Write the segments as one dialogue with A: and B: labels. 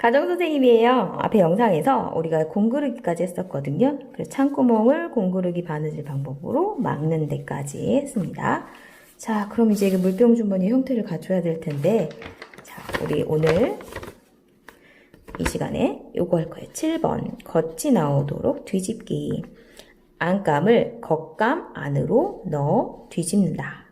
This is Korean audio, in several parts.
A: 가정선생님이에요. 앞에 영상에서 우리가 공그르기까지 했었거든요. 그래서 창구멍을 공그르기 바느질 방법으로 막는 데까지 했습니다. 자, 그럼 이제 그 물병 주머니 형태를 갖춰야 될 텐데, 자, 우리 오늘 이 시간에 요거 할 거예요. 7번. 겉이 나오도록 뒤집기. 안감을 겉감 안으로 넣어 뒤집는다.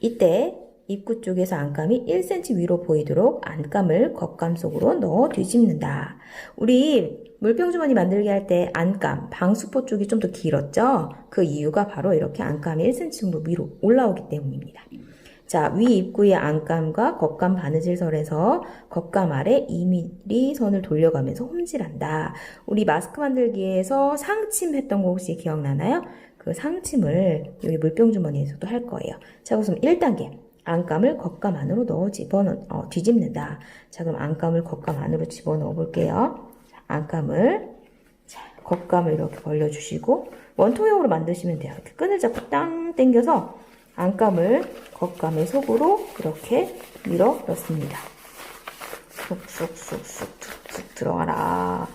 A: 이때 입구 쪽에서 안감이 1cm 위로 보이도록 안감을 겉감 속으로 넣어 뒤집는다. 우리 물병 주머니 만들기 할 때 안감, 방수포 쪽이 좀 더 길었죠? 그 이유가 바로 이렇게 안감이 1cm 정도 위로 올라오기 때문입니다. 자, 위 입구의 안감과 겉감 바느질선에서 겉감 아래 2mm 선을 돌려가면서 홈질한다. 우리 마스크 만들기에서 상침 했던 거 혹시 기억나나요? 그 상침을 여기 물병 주머니에서도 할 거예요. 자, 우선 1단계. 안감을 겉감 안으로 넣어 집어넣, 어, 뒤집는다. 자, 그럼 안감을 겉감 안으로 집어넣어 볼게요. 자, 안감을, 자, 겉감을 이렇게 벌려주시고, 원통형으로 만드시면 돼요. 이렇게 끈을 잡고 땅 당겨서 안감을 겉감의 속으로 이렇게 밀어 넣습니다. 쑥쑥쑥쑥 툭툭 들어가라.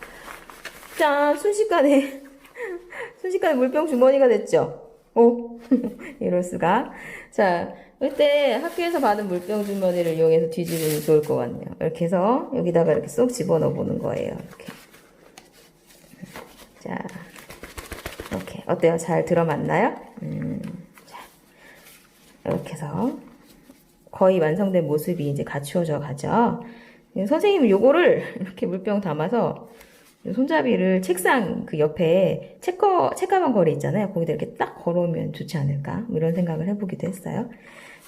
A: 짠! 순식간에, 순식간에 물병 주머니가 됐죠? 오, 이럴 수가. 자, 이때 학교에서 받은 물병 주머니를 이용해서 뒤집으면 좋을 것 같네요. 이렇게 해서 여기다가 이렇게 쏙 집어넣어 보는 거예요. 이렇게. 자, 이렇게. 어때요? 잘 들어맞나요? 음, 자, 이렇게 해서 거의 완성된 모습이 이제 갖추어져 가죠. 선생님은 요거를 이렇게 물병 담아서 손잡이를 책상 그 옆에 책거, 책가방 거리 있잖아요. 거기다 이렇게 딱 걸어오면 좋지 않을까? 뭐 이런 생각을 해보기도 했어요.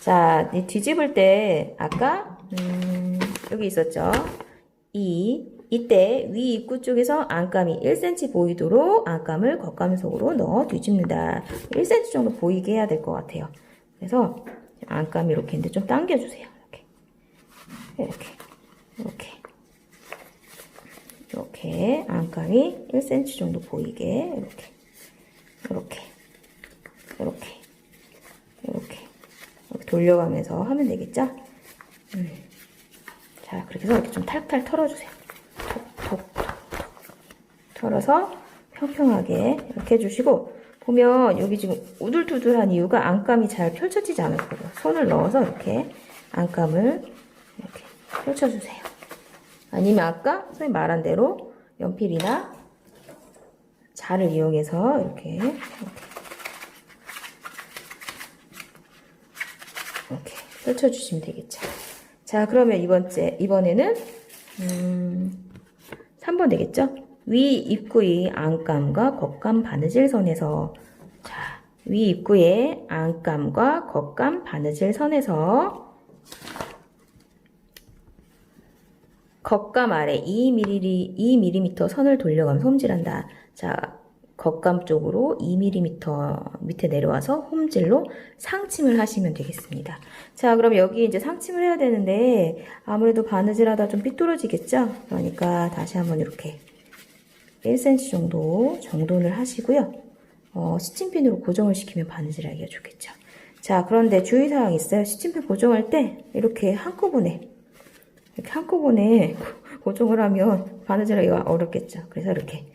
A: 자, 이 뒤집을 때, 아까, 음, 여기 있었죠? 이, 이때 위 입구 쪽에서 안감이 1cm 보이도록 안감을 겉감 속으로 넣어 뒤집는다. 1cm 정도 보이게 해야 될 것 같아요. 그래서 안감이 이렇게 있는데 좀 당겨주세요. 이렇게. 이렇게. 이렇게. 이렇게 안감이 1cm 정도 보이게 이렇게 이렇게 이렇게 이렇게 돌려가면서 하면 되겠죠? 음. 자 그렇게 해서 이렇게 좀 탈탈 털어주세요. 톡톡톡톡 털어서 평평하게 이렇게 해주시고 보면 여기 지금 우둘투둘한 이유가 안감이 잘 펼쳐지지 않을 거예요. 손을 넣어서 이렇게 안감을 이렇게 펼쳐주세요. 아니면 아까 선생님 말한 대로 연필이나 자를 이용해서 이렇게 이렇게, 이렇게 펼쳐주시면 되겠죠. 자, 그러면 이번째 이번에는 음, 3번 되겠죠? 위 입구의 안감과 겉감 바느질 선에서 자, 위 입구의 안감과 겉감 바느질 선에서 겉감 아래 2mm, 2mm 선을 돌려가면서 홈질한다. 자, 겉감 쪽으로 2mm 밑에 내려와서 홈질로 상침을 하시면 되겠습니다. 자, 그럼 여기 이제 상침을 해야 되는데 아무래도 바느질 하다 좀 삐뚤어지겠죠? 그러니까 다시 한번 이렇게 1cm 정도 정돈을 하시고요. 어, 스팀핀으로 고정을 시키면 바느질 하기가 좋겠죠. 자, 그런데 주의사항 있어요. 스팀핀 고정할 때 이렇게 한꺼번에 이렇게 한꺼번에 고정을 하면 바느질하기가 어렵겠죠. 그래서 이렇게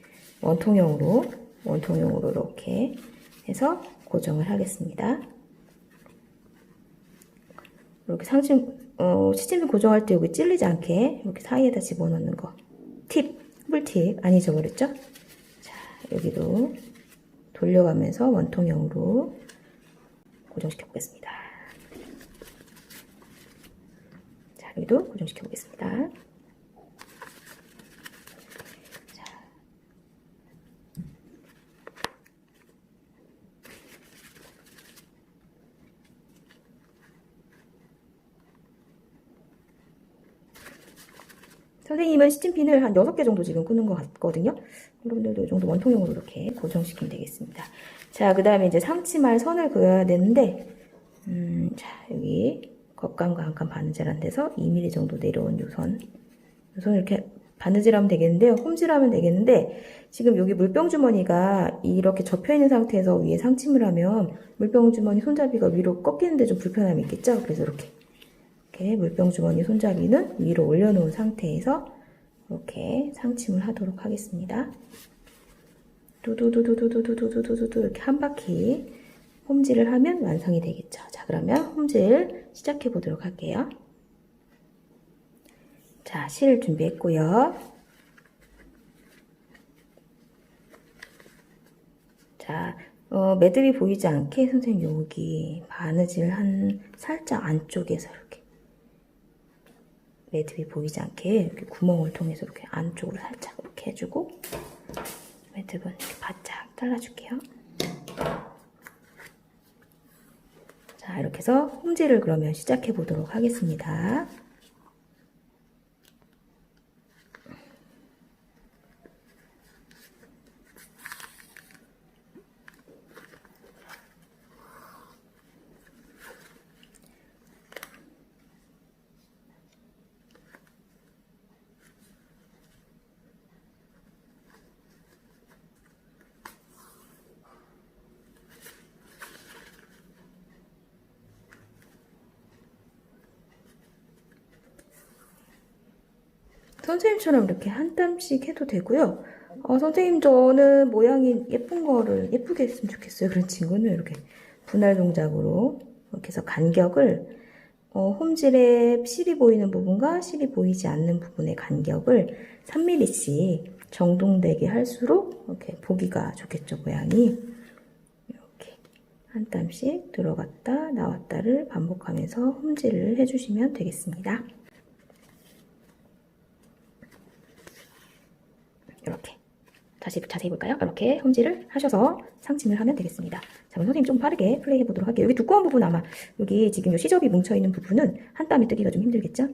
A: 원통형으로 원통형으로 이렇게 해서 고정을 하겠습니다. 이렇게 상층 어, 시침핀 고정할 때 여기 찔리지 않게 이렇게 사이에다 집어넣는 거. 팁, 꿀팁 안 잊어버렸죠? 자, 여기도 돌려가면서 원통형으로 고정시켜 보겠습니다. 자, 여기도 고정시켜 보겠습니다. 선생님은 시침핀을 한 6개 정도 지금 끄는 것 같거든요. 여러분들도 이 정도 원통형으로 이렇게 고정시키면 되겠습니다. 자, 그 다음에 이제 상치말 선을 그어야 되는데, 음, 자, 여기 겉감과 안감 바느질한 데서 2mm 정도 내려온 요 선. 요 선을 이렇게 바느질하면 되겠는데요. 홈질하면 되겠는데, 지금 여기 물병 주머니가 이렇게 접혀 있는 상태에서 위에 상침을 하면 물병 주머니 손잡이가 위로 꺾이는데 좀 불편함이 있겠죠? 그래서 이렇게. 이렇게 물병 주머니 손잡이는 위로 올려놓은 상태에서 이렇게 상침을 하도록 하겠습니다. 두두두두두두두두두두 이렇게 한 바퀴 홈질을 하면 완성이 되겠죠. 자, 그러면 홈질 시작해 보도록 할게요. 자, 실 준비했고요. 자, 어, 매듭이 보이지 않게 선생님 여기 바느질 한 살짝 안쪽에서 이렇게 매듭이 보이지 않게 이렇게 구멍을 통해서 이렇게 안쪽으로 살짝 이렇게 해주고 매듭은 이렇게 바짝 잘라줄게요. 자, 이렇게 해서 홈질을 그러면 시작해 보도록 하겠습니다. 선생님처럼 이렇게 한 땀씩 해도 되고요. 어, 선생님 저는 모양이 예쁜 거를 예쁘게 했으면 좋겠어요. 그런 친구는 이렇게 분할 동작으로 이렇게 해서 간격을 어, 홈질에 실이 보이는 부분과 실이 보이지 않는 부분의 간격을 3mm씩 정동되게 할수록 이렇게 보기가 좋겠죠, 모양이. 이렇게 한 땀씩 들어갔다 나왔다를 반복하면서 홈질을 해주시면 되겠습니다. 이렇게 다시 자세히 볼까요? 이렇게 홈질을 하셔서 상침을 하면 되겠습니다. 자, 그럼 선생님 좀 빠르게 플레이 해 보도록 할게요. 여기 두꺼운 부분 아마 여기 지금 요 시접이 뭉쳐 있는 부분은 한 땀에 뜨기가 좀 힘들겠죠?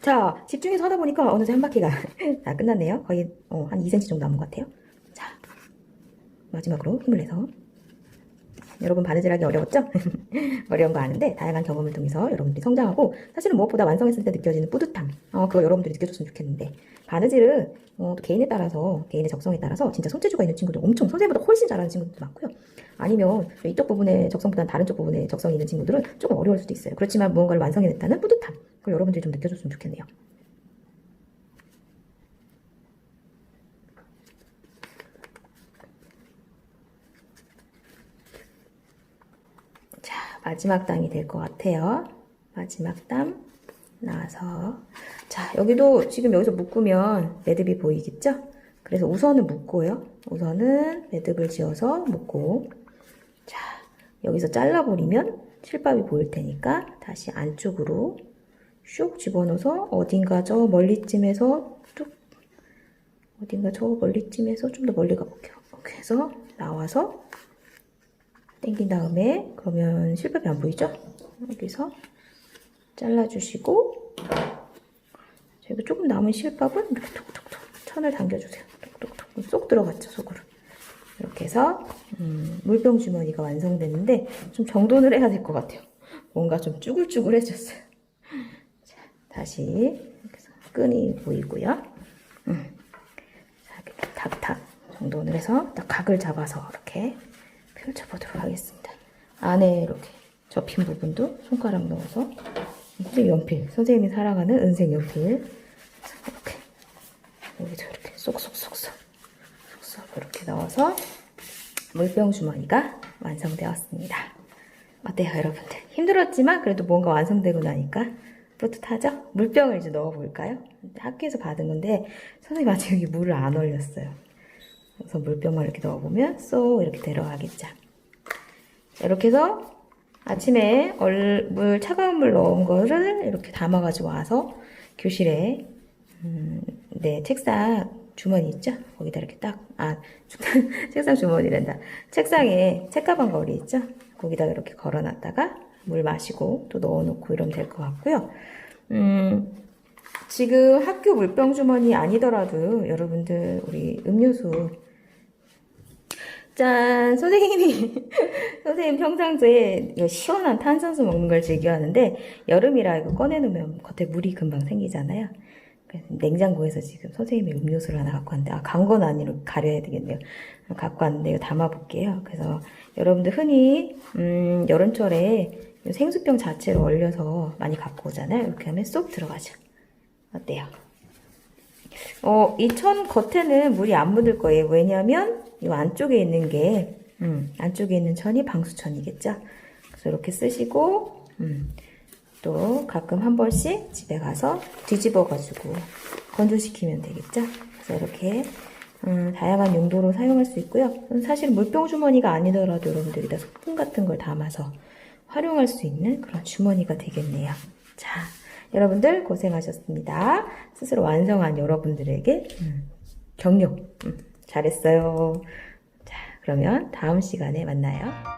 A: 자, 집중해서 하다 보니까 어느새 한 바퀴가 다 끝났네요. 거의 어, 한 2cm 정도 남은 것 같아요. 자, 마지막으로 힘을 내서 여러분 바느질하기 어려웠죠? 어려운 거 아는데 다양한 경험을 통해서 여러분들이 성장하고 사실은 무엇보다 완성했을 때 느껴지는 뿌듯함. 어, 그거 여러분들이 느껴줬으면 좋겠는데. 바느질은 어, 또 개인에 따라서 개인의 적성에 따라서 진짜 손재주가 있는 친구도 엄청 선생님보다 훨씬 잘하는 친구들도 많고요. 아니면 이쪽 부분의 적성보다는 다른 쪽 부분에 적성이 있는 친구들은 조금 어려울 수도 있어요. 그렇지만 무언가를 완성해냈다는 뿌듯함. 그걸 여러분들이 좀 느껴줬으면 좋겠네요. 자, 마지막 담이 될 것 같아요. 마지막 담 나와서 자, 여기도 지금 여기서 묶으면 매듭이 보이겠죠? 그래서 우선은 묶고요. 우선은 매듭을 지어서 묶고 자, 여기서 잘라버리면 실밥이 보일 테니까 다시 안쪽으로 슉 집어넣어서 어딘가 저 멀리쯤에서 뚝 어딘가 저 멀리쯤에서 좀 더 멀리 가볼게요. 해서 나와서 당긴 다음에 그러면 실밥이 안 보이죠? 여기서 잘라주시고 저기 조금 남은 실밥은 이렇게 톡톡톡 천을 당겨주세요. 톡톡톡 쏙 들어갔죠 속으로. 이렇게 해서 음, 물병 주머니가 완성됐는데 좀 정돈을 해야 될 것 같아요. 뭔가 좀 쭈글쭈글해졌어요. 자, 다시 이렇게 끈이 보이고요. 음. 자, 이렇게 탁탁 정돈을 해서 딱 각을 잡아서 이렇게 펼쳐보도록 하겠습니다. 안에 이렇게 접힌 부분도 손가락 넣어서 선생님 연필, 선생님이 사랑하는 은색 연필 자, 이렇게 여기서 이렇게 쏙쏙쏙쏙 쏙쏙 이렇게 넣어서 물병 주머니가 완성되었습니다. 어때요, 여러분들? 힘들었지만 그래도 뭔가 완성되고 나니까 뿌듯하죠? 물병을 이제 넣어볼까요? 학교에서 받은 건데 선생님 아직 여기 물을 안 올렸어요. 그래서 물병만 이렇게 넣어보면 쏙 이렇게 들어가겠죠. 자, 이렇게 해서 아침에 얼, 물 차가운 물 넣은 거를 이렇게 담아가지고 와서 교실에 음, 네 책상 주머니 있죠? 거기다 이렇게 딱, 아, 책상 주머니란다. 책상에 책가방 거리 있죠? 거기다 이렇게 걸어놨다가 물 마시고 또 넣어놓고 이러면 될 것 같고요. 음, 지금 학교 물병 주머니 아니더라도 여러분들 우리 음료수 짠! 선생님이, 선생님 평상시에 시원한 탄산수 먹는 걸 즐겨하는데, 여름이라 이거 꺼내놓으면 겉에 물이 금방 생기잖아요. 그래서 냉장고에서 지금 선생님이 음료수를 하나 갖고 왔는데, 아, 간건 아니로 가려야 되겠네요. 갖고 왔는데, 이거 담아볼게요. 그래서 여러분들 흔히, 음, 여름철에 생수병 자체로 얼려서 많이 갖고 오잖아요. 이렇게 하면 쏙 들어가죠. 어때요? 어, 이 천 겉에는 물이 안 묻을 거예요. 왜냐하면 이 안쪽에 있는 게 음, 안쪽에 있는 천이 방수천이겠죠. 그래서 이렇게 쓰시고 음, 또 가끔 한 번씩 집에 가서 뒤집어가지고 건조시키면 되겠죠. 그래서 이렇게 음, 다양한 용도로 사용할 수 있고요. 사실 물병 주머니가 아니더라도 여러분들이 다 소품 같은 걸 담아서 활용할 수 있는 그런 주머니가 되겠네요. 자, 여러분들 고생하셨습니다. 스스로 완성한 여러분들에게 음, 격려. 음, 잘했어요. 자, 그러면 다음 시간에 만나요.